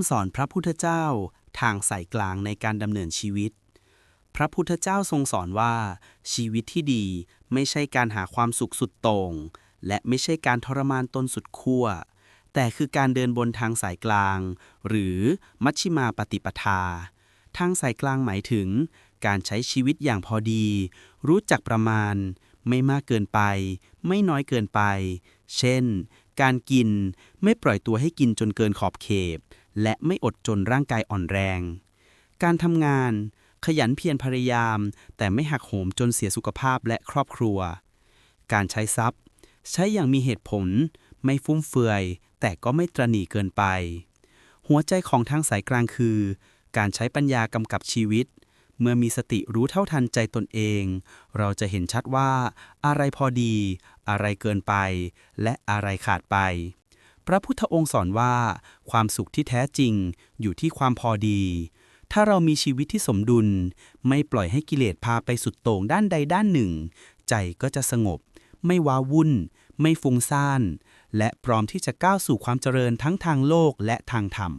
ำสอนพระพุทธเจ้าทางสายกลางในการดำเนินชีวิต พระพุทธเจ้าทรงสอนว่า ชีวิตที่ดีไม่ใช่การหาความสุขสุดโต่งและไม่ใช่การทรมานตนสุดขั้ว แต่คือการเดินบนทางสายกลาง หรือมัชชิมาปฏิปทา ทางสายกลางหมายถึง การใช้ชีวิตอย่างพอดี รู้จักประมาณ ไม่มากเกินไป ไม่น้อยเกินไป เช่น การกินไม่ปล่อยตัวให้กินจนเกินขอบเขต และไม่อดจนร่างกายอ่อนแรง การทำงาน ขยันเพียรพยายาม แต่ไม่หักโหมจนเสียสุขภาพและครอบครัว การใช้ทรัพย์ ใช้อย่างมีเหตุผล ไม่ฟุ่มเฟือย แต่ก็ไม่ตรหนี่เกินไป หัวใจของทางสายกลางคือ การใช้ปัญญากำกับชีวิต เมื่อมีสติรู้เท่าทันใจตนเอง เราจะเห็นชัดว่า อะไรพอดี อะไรเกินไป และอะไรขาดไป พระพุทธองค์สอนว่า ความสุขที่แท้จริงอยู่ที่ความพอดี ถ้าเรามีชีวิตที่สมดุล ไม่ปล่อยให้กิเลสพาไปสุดโต่งด้านใดด้านหนึ่ง ใจก็จะสงบ ไม่ว้าวุ่น ไม่ฟุ้งซ่าน และพร้อมที่จะก้าวสู่ความเจริญทั้งทางโลกและทางธรรม